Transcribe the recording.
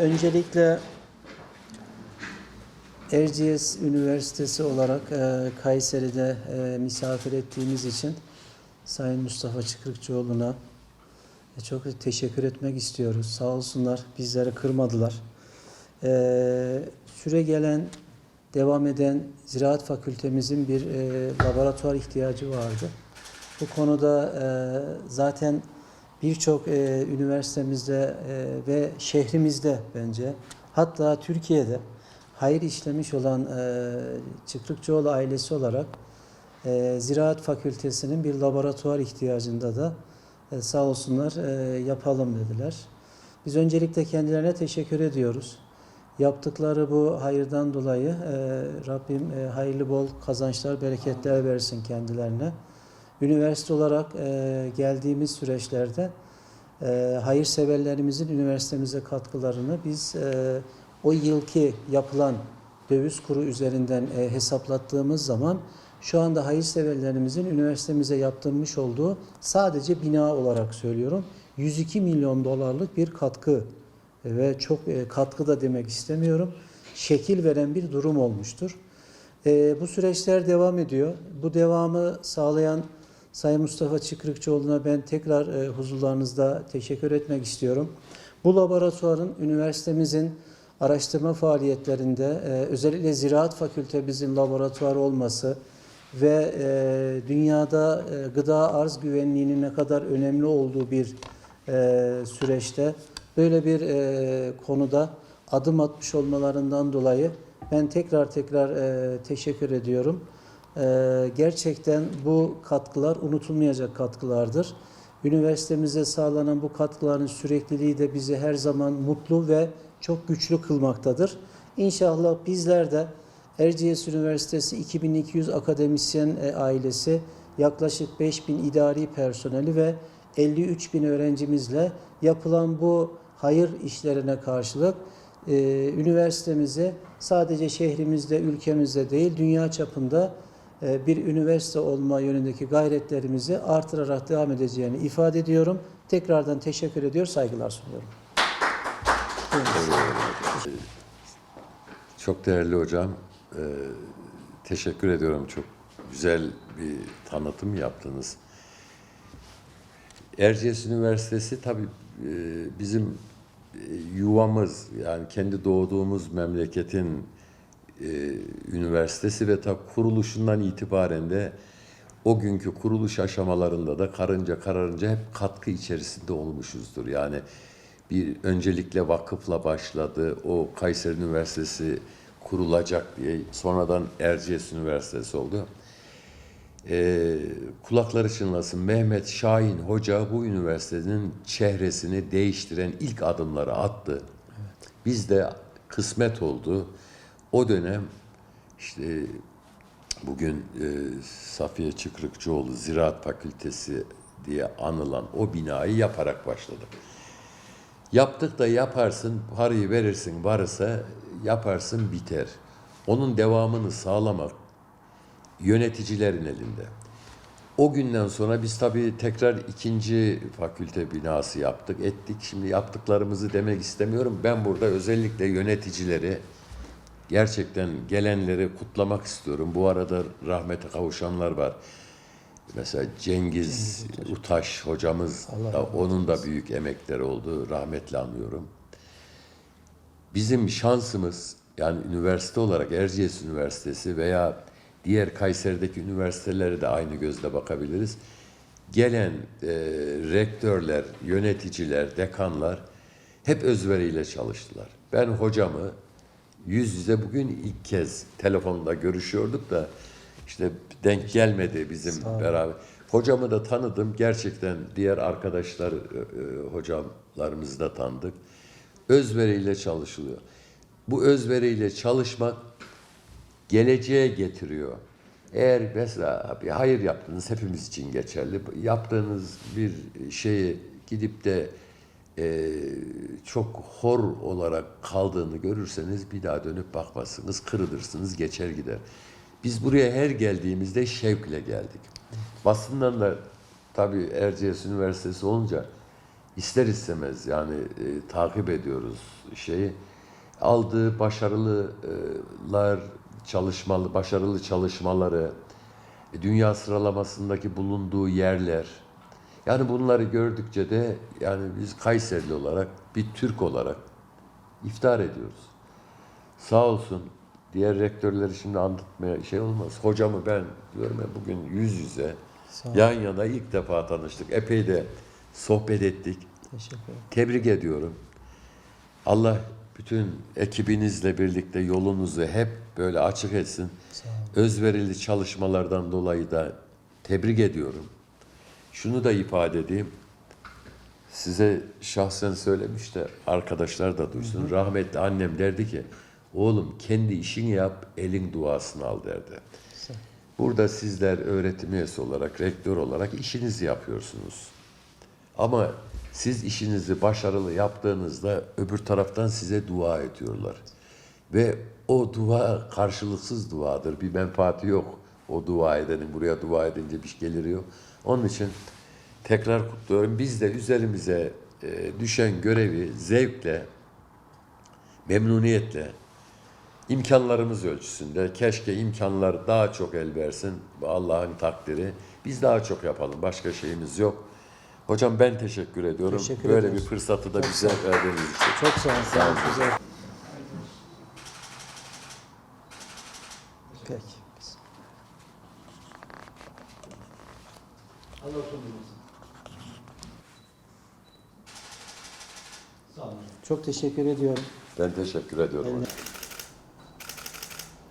Öncelikle Erciyes Üniversitesi olarak e, Kayseri'de e, misafir ettiğimiz için Sayın Mustafa Çıkrıkçıoğlu'na e, çok teşekkür etmek istiyoruz. Sağ olsunlar bizleri kırmadılar. E, süre gelen, devam eden Ziraat Fakültemizin bir e, laboratuvar ihtiyacı vardı. Bu konuda e, zaten birçok e, üniversitemizde e, ve şehrimizde bence hatta Türkiye'de hayır işlemiş olan e, Çıkrıkçıoğlu ailesi olarak e, Ziraat Fakültesinin bir laboratuvar ihtiyacında da e, sağ olsunlar e, yapalım dediler. Biz öncelikle kendilerine teşekkür ediyoruz. Yaptıkları bu hayırdan dolayı e, Rabbim e, hayırlı bol kazançlar, bereketler versin kendilerine. Üniversite olarak e, geldiğimiz süreçlerde e, hayırseverlerimizin üniversitemize katkılarını biz e, o yılki yapılan döviz kuru üzerinden e, hesaplattığımız zaman şu anda hayırseverlerimizin üniversitemize yaptırmış olduğu sadece bina olarak söylüyorum 102 milyon dolarlık bir katkı ve çok e, katkı da demek istemiyorum şekil veren bir durum olmuştur. E, bu süreçler devam ediyor. Bu devamı sağlayan Sayın Mustafa Çıkrıkçıoğlu'na ben tekrar e, huzurlarınızda teşekkür etmek istiyorum. Bu laboratuvarın üniversitemizin araştırma faaliyetlerinde e, özellikle Ziraat Fakültemizin laboratuvarı olması ve e, dünyada e, gıda arz güvenliğinin ne kadar önemli olduğu bir e, süreçte böyle bir e, konuda adım atmış olmalarından dolayı ben tekrar tekrar e, teşekkür ediyorum. Ee, gerçekten bu katkılar unutulmayacak katkılardır. Üniversitemize sağlanan bu katkıların sürekliliği de bizi her zaman mutlu ve çok güçlü kılmaktadır. İnşallah bizler de Erciyes Üniversitesi 2200 akademisyen e, ailesi yaklaşık 5000 idari personeli ve 53 bin öğrencimizle yapılan bu hayır işlerine karşılık e, üniversitemizi sadece şehrimizde, ülkemizde değil dünya çapında bir üniversite olma yönündeki gayretlerimizi artırarak devam edeceğini ifade ediyorum. Tekrardan teşekkür ediyor, saygılar sunuyorum. Çok değerli hocam, e, teşekkür ediyorum. Çok güzel bir tanıtım yaptınız. Erciyes Üniversitesi tabii e, bizim e, yuvamız, yani kendi doğduğumuz memleketin e, üniversitesi ve tabii kuruluşundan itibaren de o günkü kuruluş aşamalarında da karınca kararınca hep katkı içerisinde olmuşuzdur. Yani bir öncelikle vakıfla başladı. O Kayseri Üniversitesi kurulacak diye sonradan Erciyes Üniversitesi oldu. Ee, kulakları çınlasın Mehmet Şahin Hoca bu üniversitenin çehresini değiştiren ilk adımları attı. Biz de kısmet oldu. O dönem işte bugün e, Safiye Çıkrıkçıoğlu Ziraat Fakültesi diye anılan o binayı yaparak başladık. Yaptık da yaparsın, parayı verirsin varsa yaparsın biter. Onun devamını sağlamak yöneticilerin elinde. O günden sonra biz tabii tekrar ikinci fakülte binası yaptık, ettik. Şimdi yaptıklarımızı demek istemiyorum. Ben burada özellikle yöneticileri, gerçekten gelenleri kutlamak istiyorum. Bu arada rahmete kavuşanlar var. Mesela Cengiz, Utaş hocamız, Allah da, onun da büyük emekleri oldu. Rahmetle anıyorum. Bizim şansımız yani üniversite olarak Erciyes Üniversitesi veya diğer Kayseri'deki üniversitelere de aynı gözle bakabiliriz. Gelen e, rektörler, yöneticiler, dekanlar hep özveriyle çalıştılar. Ben hocamı yüz yüze bugün ilk kez telefonda görüşüyorduk da işte denk gelmedi bizim beraber. Hocamı da tanıdım. Gerçekten diğer arkadaşlar, e, e, hocamlarımızı da tanıdık. Özveriyle çalışılıyor. Bu özveriyle çalışmak geleceğe getiriyor. Eğer mesela bir hayır yaptınız hepimiz için geçerli. Yaptığınız bir şeyi gidip de e, çok hor olarak kaldığını görürseniz bir daha dönüp bakmazsınız, kırılırsınız, geçer gider. Biz buraya her geldiğimizde şevkle geldik. Basından da tabii Erciyes Üniversitesi olunca ister istemez yani e, takip ediyoruz şeyi. Aldığı başarılılar, çalışmalı, başarılı çalışmaları, e, dünya sıralamasındaki bulunduğu yerler. Yani bunları gördükçe de yani biz Kayserili olarak, bir Türk olarak iftihar ediyoruz. Sağ olsun diğer rektörleri şimdi anlatmaya şey olmaz. Hocamı ben diyorum ya bugün yüz yüze yan yana ilk defa tanıştık. Epey de sohbet ettik. Teşekkür ederim. Tebrik ediyorum. Allah bütün ekibinizle birlikte yolunuzu hep böyle açık etsin. Özverili çalışmalardan dolayı da tebrik ediyorum. Şunu da ifade edeyim. Size şahsen söylemiş de arkadaşlar da duysun. Rahmetli annem derdi ki, oğlum kendi işini yap, elin duasını al derdi. Burada sizler öğretim üyesi olarak, rektör olarak işinizi yapıyorsunuz. Ama siz işinizi başarılı yaptığınızda öbür taraftan size dua ediyorlar. Ve o dua karşılıksız duadır. Bir menfaati yok. O dua edenin buraya dua edince bir şey geliri yok. Onun için tekrar kutluyorum. Biz de üzerimize e, düşen görevi zevkle, memnuniyetle, imkanlarımız ölçüsünde keşke imkanlar daha çok el versin. Allah'ın takdiri. Biz daha çok yapalım. Başka şeyimiz yok. Hocam ben teşekkür ediyorum. Teşekkür Böyle ederiz. bir fırsatı da Çok bize verdiğiniz için. Çok sağ olun. Sağ olun. Güzel. Allah utandırmasın. Sağ olun. Çok teşekkür ediyorum. Ben teşekkür ediyorum. Hocam.